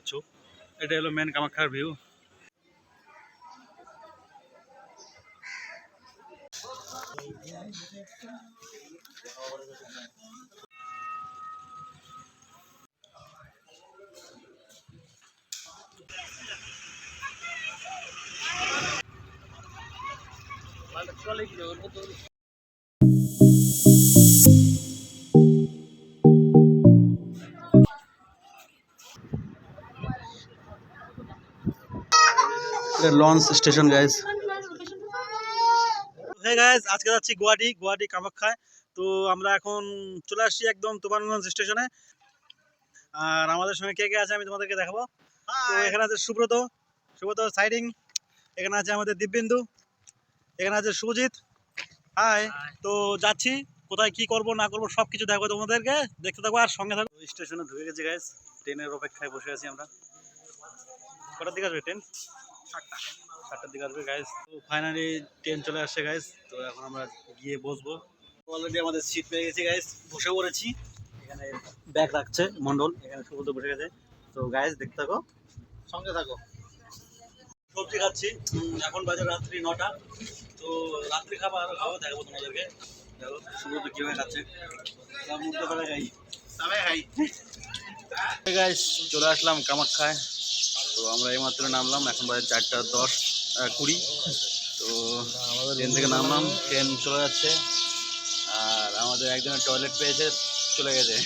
পাচ্ছ। এটা হলো মেন কামাখ্যার ভিউ লঞ্চ স্টেশন গাইজ হ্যাঁ গাইজ আজকে যাচ্ছি গুয়াহাটি গুয়াহাটি কামাখ্যায়। তো আমরা এখন চলে আসছি একদম তুফানগঞ্জ স্টেশনে। আর আমাদের সঙ্গে কে কে আছে আমি তোমাদেরকে দেখাবো। তো এখানে আছে সুব্রত সুব্রত সাইডিং এখানে আছে আমাদের দিব্যেন্দু। এখানে আছে সুজিত হাই তো যাচ্ছি কোথায় কি করব না করব সব কিছু দেখব তোমাদেরকে। দেখতে থাকব আর সঙ্গে থাকব স্টেশনে ঢুকে গেছি গাইজ ট্রেনের অপেক্ষায় বসে আছি আমরা। কটার দিকে আসবে ট্রেন? সাতটার দিকে আসবে গাইজ তো ফাইনালি ট্রেন চলে আসছে গাইজ তো এখন আমরা গিয়ে বসবো। অলরেডি আমাদের সিট পেয়ে গেছি গাইজ বসে পড়েছি। এখানে ব্যাগ রাখছে মন্ডল। এখানে সুব্রত বসে গেছে। তো গাইজ দেখতে থাকো। সঙ্গে থাকো। সবজি খাচ্ছি। উম, এখন বাজে রাত্রি নটা। তো রাত্রি খাবার খাব দেখাবো তোমাদেরকে। দেখো সুব্রত কীভাবে খাচ্ছে। মুখটা ফেলে খাই। খাই। চলে আসলাম কামাখ্যায়। তো আমরা এইমাত্র নামলাম এখন বাজে চারটা দশ কুড়ি। তো ট্রেন থেকে নামলাম ট্রেন চলে যাচ্ছে। আর আমাদের একজনের টয়লেট পেয়েছে চলে গেছে।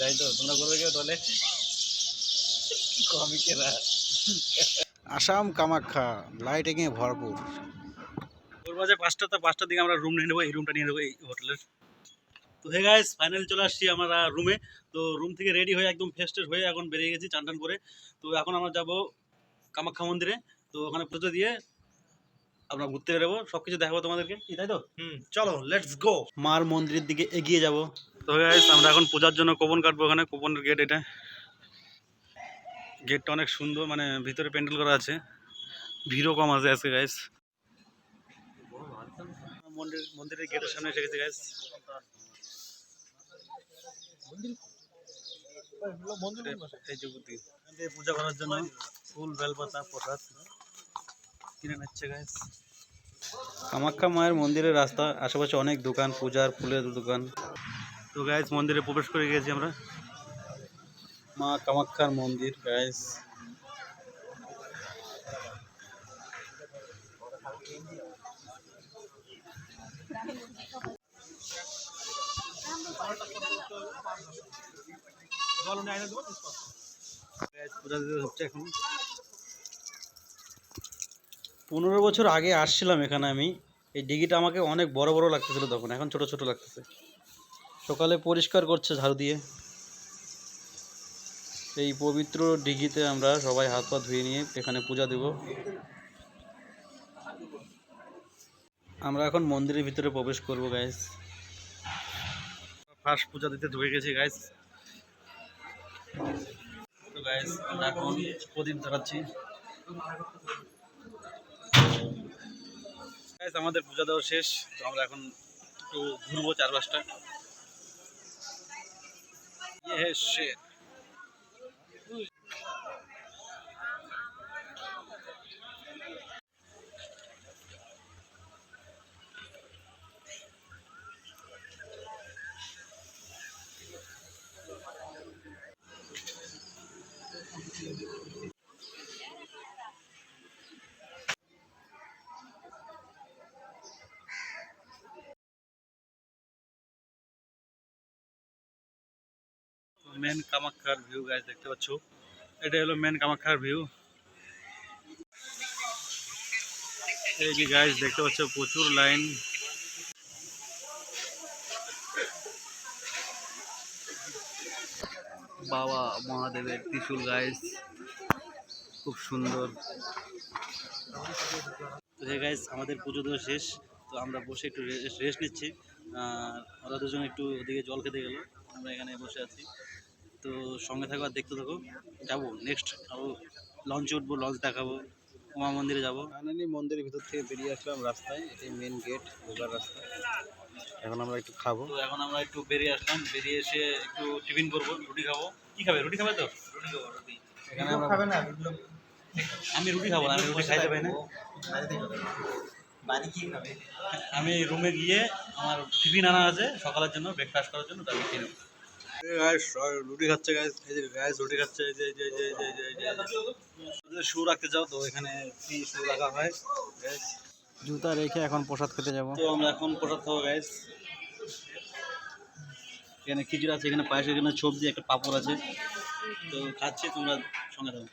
তাই তো? তোমরা করবে কেউ টয়লেট? কমিকেরা আসাম কামাখ্যা লাইটিংয়ে ভরপুর। ওর বাজে পাঁচটা তো পাঁচটার দিকে আমরা রুম নিয়ে নেব এই রুমটা নিয়ে নেব এই হোটেলের তো হে গাইস ফাইনাল চলে আসছি আমরা রুমে তো রুম থেকে রেডি হয়ে একদম ফ্রেশ হয়ে এখন বেরিয়ে গেছি চান টান করে। তো এখন আমরা যাব কামাখ্যা মন্দিরে। তো ওখানে পুজো দিয়ে আমরা ঘুরতে বেরোবো সব কিছু দেখাবো তোমাদেরকে। তাই তো? হুম চলো লেটস গো মার মন্দিরের দিকে এগিয়ে যাব। তো হে গাইস আমরা এখন পূজার জন্য কোপন কাটবো ওখানে কোপনের গেট এটা। গেটটা অনেক সুন্দর মানে ভিতরে প্যান্ডেল করা আছে। ভিড়ও কম আছে আজকে গাইস মন্দির মন্দিরের গেটের সামনে এসে গেছে গাইস এই পূজা করার জন্য ফুল বেলপাতা প্রসাদ কিনে নিচ্ছে গাইস কামাখ্যা মায়ের মন্দিরের রাস্তা আশেপাশে অনেক দোকান পূজার ফুলের দোকান। তো গাইস মন্দিরে প্রবেশ করে গেছি আমরা। মা কামাখ্যার মন্দির গাইস হচ্ছে এখন। পনেরো বছর আগে আসছিলাম এখানে আমি। এই ডিগিটা আমাকে অনেক বড় বড় লাগতেছিল তখন এখন ছোট ছোট লাগতেছে। সকালে পরিষ্কার করছে ঝাড়ু দিয়ে। এই পবিত্র ডিগিতে আমরা সবাই হাত পা ধুয়ে নিয়ে এখানে পূজা দেব। আমরা এখন মন্দিরের ভিতরে প্রবেশ করব গাইস ফার্স্ট পূজা দিতে ঢুকে গেছি গাইস গাইস আমরা এখন গাইস আমাদের পূজা দেওয়া শেষ, তো আমরা এখন একটু ঘুরবো চারপাশটা shit. মেন কামাখ্যার ভিউ গাইজ দেখতে পাচ্ছ? এটা হলো মেন কামাখ্যার ভিউ এই যে গাইজ দেখতে পাচ্ছ, প্রচুর লাইন বাবা মহাদেবের ত্রিশুল গাইজ খুব সুন্দর। তো হে গাইজ আমাদের পুজো দেওয়া শেষ। তো আমরা বসে একটু রেস্ট নিচ্ছি। আর ওরা দুজন একটু ওদিকে জল খেতে গেলো। আমরা এখানে বসে আছি। তো সঙ্গে থাকো আর দেখতে থাকো। যাব নেক্সট আরও লঞ্চে উঠবো লঞ্চ দেখাবো উমা মন্দিরে যাব। ফাইনালি মন্দিরের ভিতর থেকে বেরিয়ে আসলাম রাস্তায় এটাই মেন গেট ঢোকার রাস্তা। এখন আমরা একটু খাব। তো এখন আমরা একটু বেরিয়ে আসলাম বেরিয়ে এসে একটু টিফিন করব রুটি খাব। কি খাবে? রুটি খাবে তো? রুটি খাব রুটি। এখানে আমরা আমি রুটি খাব না, আমি রুটি খাইতে পারি না। বাড়ি কি খাবে। আমি রুমে গিয়ে আমার টিফিন আনা আছে সকালের জন্য ব্রেকফাস্ট করার জন্য তাই খেয়ে নেব। রুটি খাচ্ছে গাইস এই যে গাইস রুটি খাচ্ছে এই যে এই যে এই যে এই যে এই যে এই যে। এই যে শু রাখতে যাও তো এখানে ফ্রি শু রাখা হয় guys। জুতা রেখে এখন প্রসাদ খেতে যাব। তো আমরা এখন প্রসাদ খাব গাইস এখানে খিচুড়ি আছে এখানে পায়েস এখানে সবজি একটা পাপড় আছে। তো খাচ্ছি তোমরা সঙ্গে থাকো।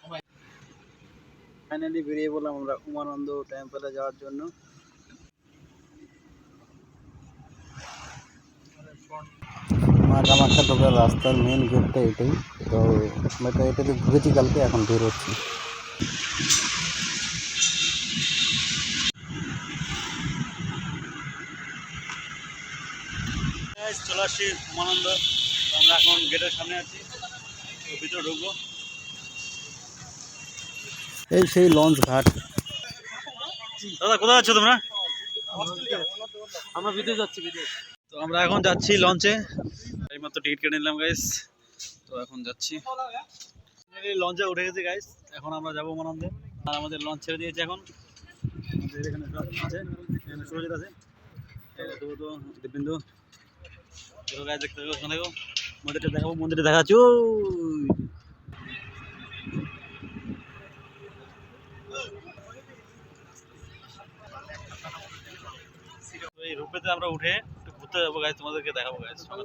ফাইনালি বেরিয়ে বললাম আমরা উমানন্দ টেম্পলে যাওয়ার জন্য। মা কামাখ্যা ঢোকার রাস্তার মেন গেটটা এটাই। তো তো এটাতে ঢুকেছি কালকে এখন বের হচ্ছি। চলে আসছি উমানন্দ। আমরা এখন গেটের সামনে আছি। ভিতরে ঢুকবো। এই সেই লঞ্চ ঘাট। দাদা কোথায় যাচ্ছ তোমরা? আমরা ভিতরে যাচ্ছি ভিতরে তো আমরা এখন যাচ্ছি লঞ্চে এইমাত্র টিকিট কেটে নিলাম গাইস তো এখন যাচ্ছি। লঞ্চে উঠে গেছি গাইস এখন আমরা যাব উমানন্দে আর আমাদের লঞ্চ ছেড়ে দিয়েছে এখন। আছে। আছে। ওখানে মন্দিরটা দেখাবো, মন্দিরটা এই রূপেতে আমরা উঠে ঘুরতে যাব গাইস তোমাদেরকে দেখাবো থাকো।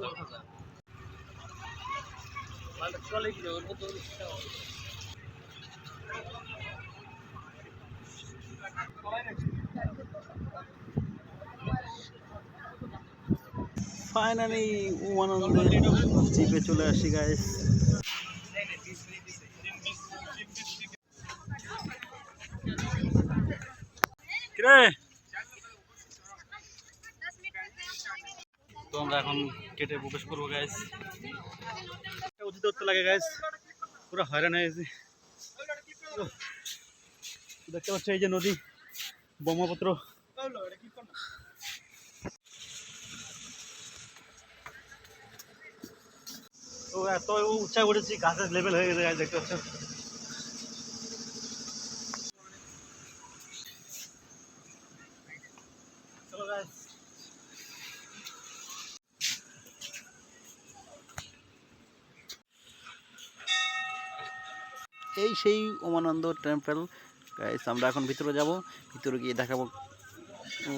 ফাইনালি ওয়ান উমানন্দে জিপে চলে আসি গাইস তো আমরা এখন কেটে প্রবেশ করব গাইস উচিত ধরতে লাগে গাছ পুরো হয়রান হয়ে গেছে দেখতে পাচ্ছ এই যে নদী ব্রহ্মপুত্র তো এত উচ্চায় উঠেছি গাছের লেভেল হয়ে গেছে গাছ দেখতে পাচ্ছ এই সেই উমানন্দ টেম্পল গাইস আমরা এখন ভিতরে যাব। ভিতরে গিয়ে দেখাবো। ও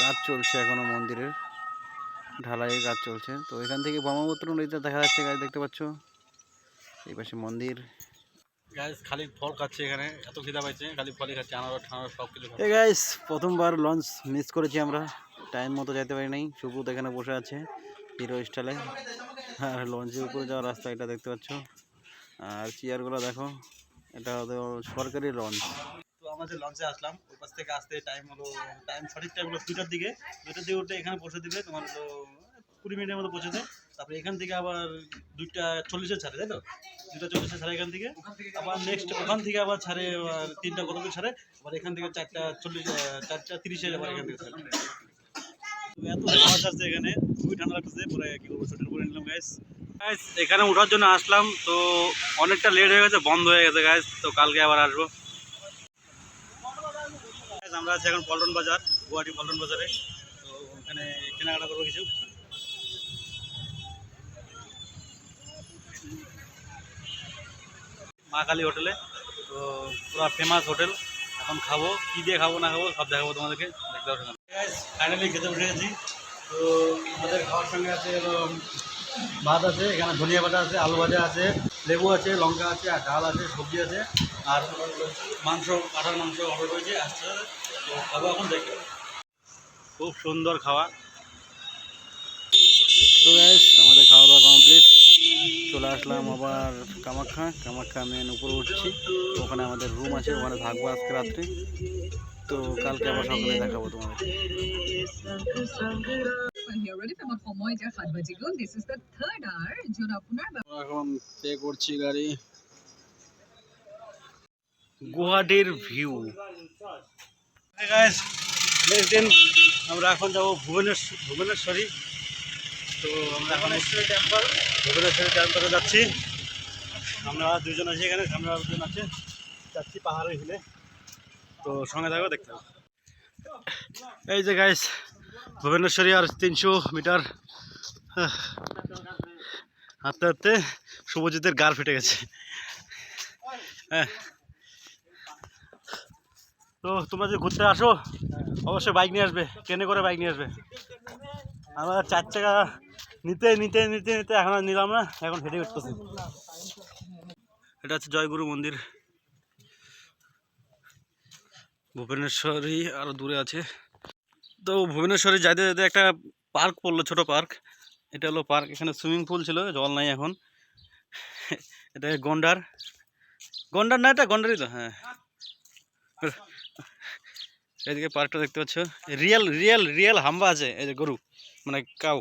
কাজ চলছে এখনও মন্দিরের। ঢালাইয়ের কাজ চলছে। তো এখান থেকে ব্রহ্মপুত্র নদীতে দেখা যাচ্ছে গাছ দেখতে পাচ্ছ? এই পাশে মন্দির। গাইস খালি ফল খাচ্ছে এখানে। এত খিদা পাইছে খালি ফলই খাচ্ছে। আনারস ঠানারস সব কিছু এ গাইস প্রথমবার লঞ্চ মিস করেছি আমরা। টাইম মতো যেতে পারি নাই। সুব্রত এখানে বসে আছে হিরো স্টাইলে আর লঞ্চের উপরে যাওয়ার রাস্তা এটা দেখতে পাচ্ছ। আর চেয়ারগুলো দেখো, এটা হলো সরকারি লঞ্চ তো আমরা যে লঞ্চে আসলাম। ওই পাশ থেকে আসতে টাইম হলো টাইম সঠিক টাইম হলো দুইটার দিকে। দুইটার দিকে উঠে এখানে পৌঁছে দিবে, তোমার হলো কুড়ি মিনিটের মতো পৌঁছে দেয় তারপরে এখান থেকে আবার দুইটা চল্লিশে ছাড়ে, তাই তো? দুইটা চল্লিশে ছাড়ে এখান থেকে। আবার নেক্সট ওখান থেকে আবার ছাড়ে তিনটা কত ছাড়ে। আবার এখান থেকে চারটা চল্লিশ চারটা তিরিশে আবার এখান থেকে ছাড়ে। এত আসছে এখানে, খুবই নিলাম গাইস এখানে ওঠার জন্য আসলাম, তো অনেকটা লেট হয়ে গেছে, বন্ধ হয়ে গেছে গাইস তো কালকে আবার আসব। আমরা আছি এখন পল্টন বাজার, গুয়াহাটি পল্টন বাজারে। তো ওখানে কেনাকাটা করব কিছু। মা কালী হোটেলে, তো পুরো ফেমাস হোটেল। এখন খাব, কি দিয়ে খাব, না খাব, সব দেখাবো তোমাদেরকে। দেখতে পাবো ফাইনালি খেতে উঠে গেছি। তো আমাদের খাওয়ার সঙ্গে আছে ভাত আছে, এখানে ধনিয়া পাতা আছে, আলু ভাজা আছে, লেবু আছে, লঙ্কা আছে, আর ডাল আছে, সবজি আছে, আর মাংস কাঁঠার মাংস অর্ডার করেছি, আসছে। তো খাব এখন, দেখি। খুব সুন্দর খাওয়া তো গ্যাস আমাদের খাওয়া দাওয়া কমপ্লিট চলে আসলাম আবার কামাখ্যা। কামাখ্যা মেন উপরে উঠছি। ওখানে আমাদের রুম আছে, ওখানে থাকব আজকে রাত্রে। তো কালকে আবার সকালে দেখাবো তোমাদের। এখন পে করছি গাড়ি। গুয়াহাটির ভিউ গাইস নেক্সট দিন আমরা এখন যাব ভুবনেশ্বর ভুবনেশ্বরী। তো আমরা এখন ভুবনেশ্বরী টেম্পলে যাচ্ছি। আমরা দুজন আছি এখানে আর দুজন আছে। যাচ্ছি পাহাড়ে হিলে। তো সঙ্গে থাকো, দেখতে। এই যে গাইস ভুবনেশ্বরী আর তিনশো মিটার হাঁটতে হাঁটতে শুভজিতের গার ফেটে গেছে। হ্যাঁ। তো তোমরা যদি ঘুরতে আসো, অবশ্যই বাইক নিয়ে আসবে, ট্রেনে করে বাইক নিয়ে আসবে। আমরা চার চাকা নিতে নিতে নিতে নিতে এখন আর নিলাম না, এখন হেঁটে উঠতেছি। এটা হচ্ছে জয়গুরু মন্দির। ভুবনেশ্বরী আরও দূরে আছে। তো ভুবনেশ্বরে যাইতে যেতে একটা পার্ক পড়ল, ছোট পার্ক। এটা হলো পার্ক, এখানে সুইমিং পুল ছিল, জল নাই এখন। এটা গন্ডার। গন্ডার না এটা? গন্ডারই তো হ্যাঁ। এদিকে পার্কটা দেখতে পাচ্ছ। রিয়েল রিয়েল রিয়েল হাম্বা আছে, এই যে গরু মানে কাউ।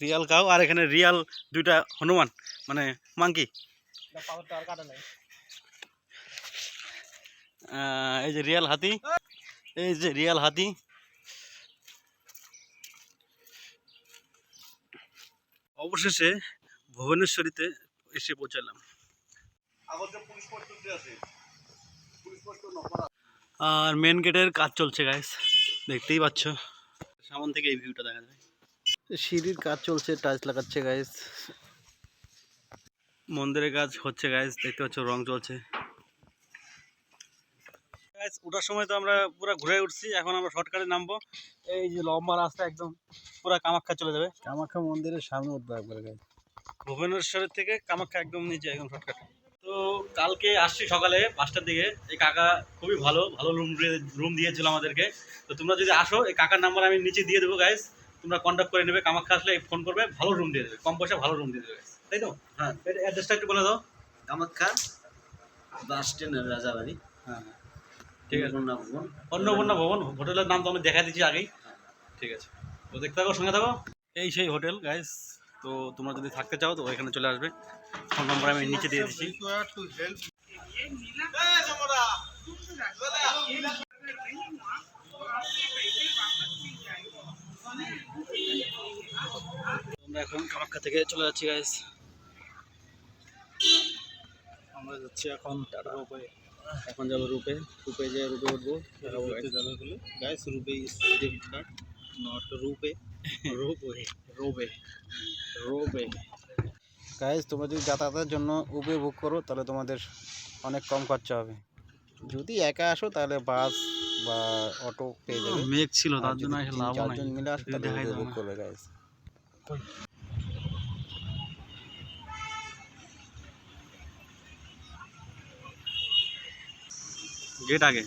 রিয়াল কাউ, আর এখানে রিয়াল দুইটা হনুমান মানে মাংকি। এই যে রিয়াল হাতি। এই যে রিয়াল হাতি। অবশেষে ভুবনেশ্বরীতে এসে পৌঁছালাম। আর মেন গেটের কাজ চলছে গাইস দেখতেই পাচ্ছ। সামন থেকে এই ভিউটা দেখা যায়। সিঁড়ির কাজ চলছে টাইলস লাগাচ্ছে গাইস মন্দিরের কাজ হচ্ছে গাইস দেখতে পাচ্ছ, রং চলছে। ওঠার সময় তো আমরা পুরো ঘুরে উঠছি এখন আমরা শর্টকাটে নামবো। এই যে লম্বা রাস্তা একদম পুরো কামাখ্যা চলে যাবে। কামাখ্যা মন্দিরের সামনে উঠবো একবার গাইস। ভুবনেশ্বরের থেকে কামাখ্যা একদম নিচে একদম শর্টকাট। তো কালকে আসছি সকালে পাঁচটার দিকে। এই কাকা খুবই ভালো ভালো রুম রুম দিয়েছিল আমাদেরকে। তো তোমরা যদি আসো এই কাকার নাম্বার আমি নিচে দিয়ে দেবো গাইস। তোমরা কন্ট্যাক্ট করে নেবে কামাখ্যা আসলে ফোন করবে ভালো রুম দিয়ে দেবে কম পয়সা ভালো রুম দিয়ে দেবে তাই তো? হ্যাঁ। এটা অ্যাড্রেসটা একটু বলে দাও। কামাখ্যা বাস স্ট্যান্ডের রাজাবাড়ি। হ্যাঁ। ঠিক আছে। অন্নপূর্ণা ভবন। অন্নপূর্ণা ভবন হোটেলের নাম তো আমি দেখা দিচ্ছি আগেই। ঠিক আছে। তো দেখতে থাকো সঙ্গে থাকো। এই সেই হোটেল গাইস তো তোমরা যদি থাকতে চাও তো এখানে চলে আসবে। ফোন নম্বর আমি নিচে দিয়ে দিচ্ছি। আমরা এখন কামাখ্যা থেকে চলে যাচ্ছি গাইস আমরা যাচ্ছি এখন রূপে এখন যাব রূপে রূপে যে রূপে উঠবো guys RuPay is debit card not RuPay রূপে। রোবে রোবে গাইস তোমরা যদি যাতায়াতের জন্য উবের বুক করো তাহলে তোমাদের অনেক কম খরচা হবে। যদি একা আসো তাহলে বাস বা অটো পেয়ে যাবে। মেঘ ছিল তার জন্য লাভ নাই। চারজন মিলে আসো তাহলে বুক। করবে গাইস গেট আগে।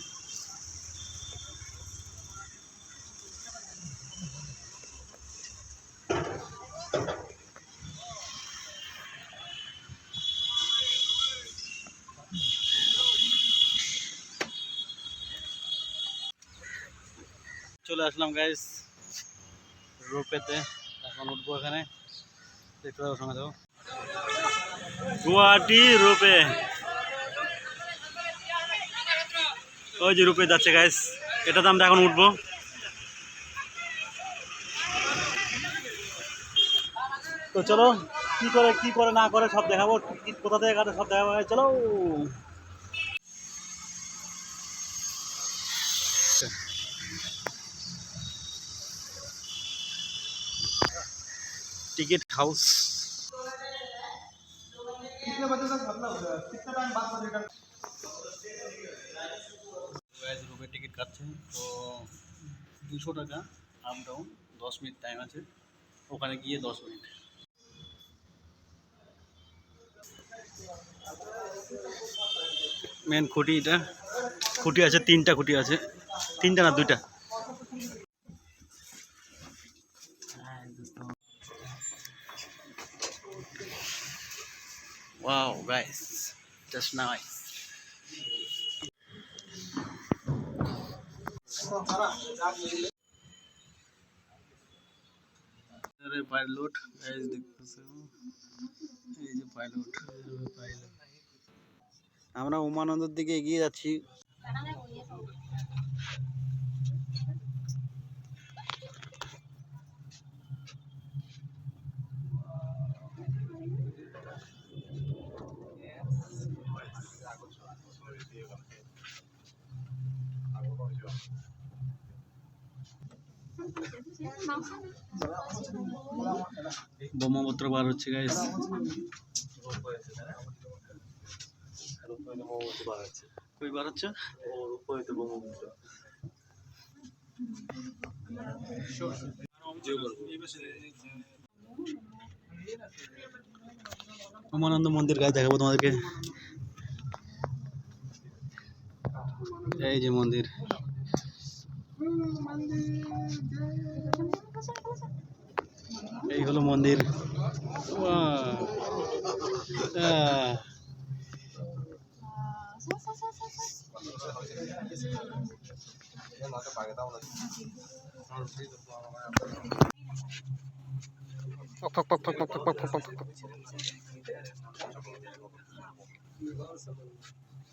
চলে আসলাম গাইস রোপেতে এখন উঠবো এখানে। দেখতে সঙ্গে যাব। গুয়াহাটি রোপে ওই যে রূপে যাচ্ছে গাইস এটাতে আমরা এখন উঠবো। তো চলো, কি করে কি করে, না করে সব দেখাবো। কোথা থেকে কাটে সব দেখাবো। চলো। Ticket house. রুপে টিকিট কাটছে তো দুশো টাকা আপ ডাউন দশ মিনিট টাইম আছে। ওখানে গিয়ে দশ মিনিট। মেন খুঁটি এটা। খুঁটি আছে, তিনটা খুঁটি আছে। তিনটা না, দুইটা? Wow, guys, just nice. Pilot guys দেখতেছো এই যে পাইলট আমরা উমানন্দর দিকে এগিয়ে যাচ্ছি। ব্রহ্মপুত্র বার হচ্ছে গাইস বার হচ্ছে? উমানন্দ মন্দির গায়ে দেখাবো তোমাদেরকে। এই যে মন্দির। এই হলো মন্দির।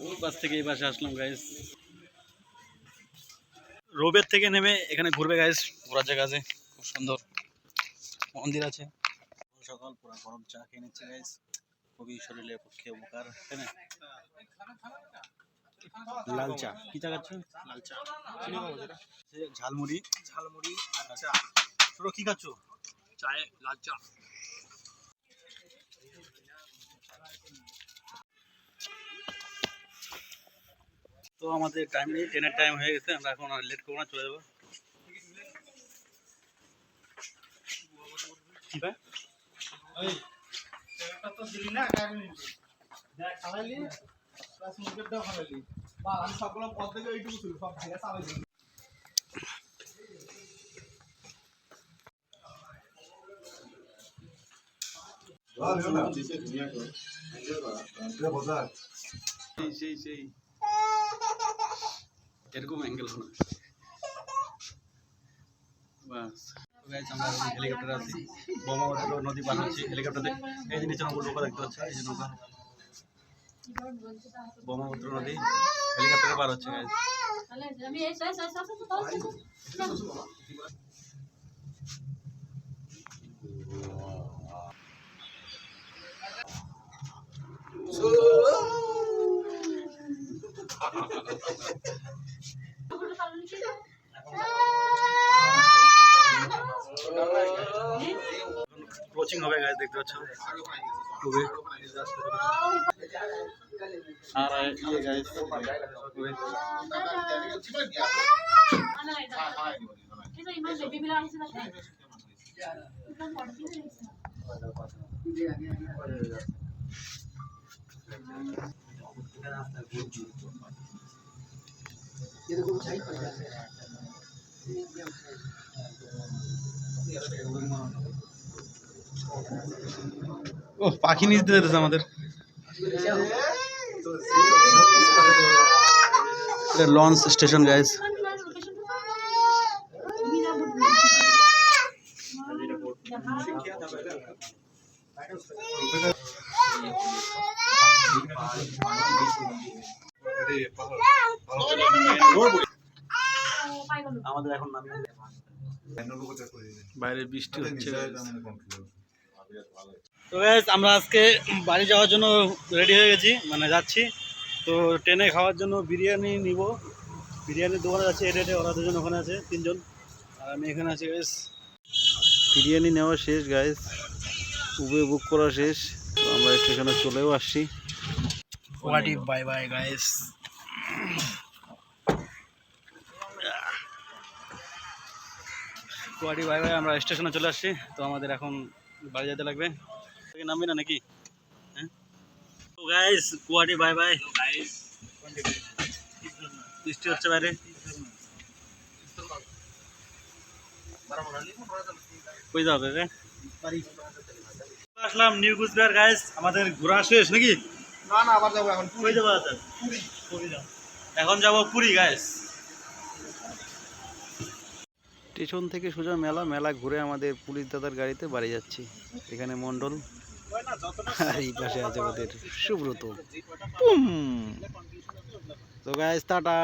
ওই বাস থেকে এই বাসে আসলাম গাইস রোবের থেকে নেমে এখানে ঘুরবে গাইস ঘোরার জায়গা আছে খুব সুন্দর। মন্দির আছে। সকাল পুরো গরম চা খেয়ে নিচ্ছে গাইস খুবই শরীরের পক্ষে উপকার তাই না? লাল চা। কি চা খাচ্ছ লাল চা। ঝালমুড়ি। ঝালমুড়ি আচ্ছা ছোট কি খাচ্ছ? চায়ে লাল চা। তো আমাদের টাইম নেই ট্রেনের টাইম হয়ে গেছে আমরা এখন আর লেট করব না চলে যাব? সেই সেই সেই। এরকম অ্যাঙ্গেল হলো বাস। আমরা হেলিকপ্টার আছি। ব্রহ্মপুত্র নদী পার হচ্ছে। হেলিকপ্টারে এই যে নিচে নৌকা দেখতে পাচ্ছি? এই যে নৌকা। ব্রহ্মপুত্র নদী। হেলিকপ্টারে পার হচ্ছে আমি ক্লোচিং হবে গাইস দেখতে পাচ্ছ খুবই আর ये गाइस ये পাখি নিচ দিয়ে দিতেছে আমাদের। লঞ্চ স্টেশন গাইস আমাদের এখন বাইরে বৃষ্টি হচ্ছে তো guys, আমরা আজকে বাড়ি যাওয়ার জন্য রেডি হয়ে গেছি মানে যাচ্ছি। তো ট্রেনে খাওয়ার জন্য বিরিয়ানি নিব। বিরিয়ানির দোকানে এটে এটে ওরা দুজন ওখানে আছে তিনজন। আর আমি এখানে আছি গাইস বিরিয়ানি নেওয়া শেষ গাইস উবে বুক করা শেষ। তো আমরা স্টেশনে চলেও আসছি। Bye bye guys Guwahati bye bye আমরা স্টেশনে চলে আসছি। তো আমাদের এখন বাড়ি যেতে লাগবে। নামবি না নাকি? হ্যাঁ? তো guys Guwahati bye bye guys বৃষ্টি হচ্ছে বাইরে। কই যাবে রে? আসলাম নিউ কুচবিহার গাইস আমাদের ঘোরা শেষ নাকি? না না আবার যাব এখন। কই যাব পুরী। এখন যাব পুরী গাইস স্টেশন থেকে সোজা মেলা মেলা ঘুরে আমাদের পুলিশ দাদার গাড়িতে বাড়ি যাচ্ছি। এখানে মণ্ডল আর এই পাশে আছে আমাদের সুব্রত। পুম তো গাইস টাটা।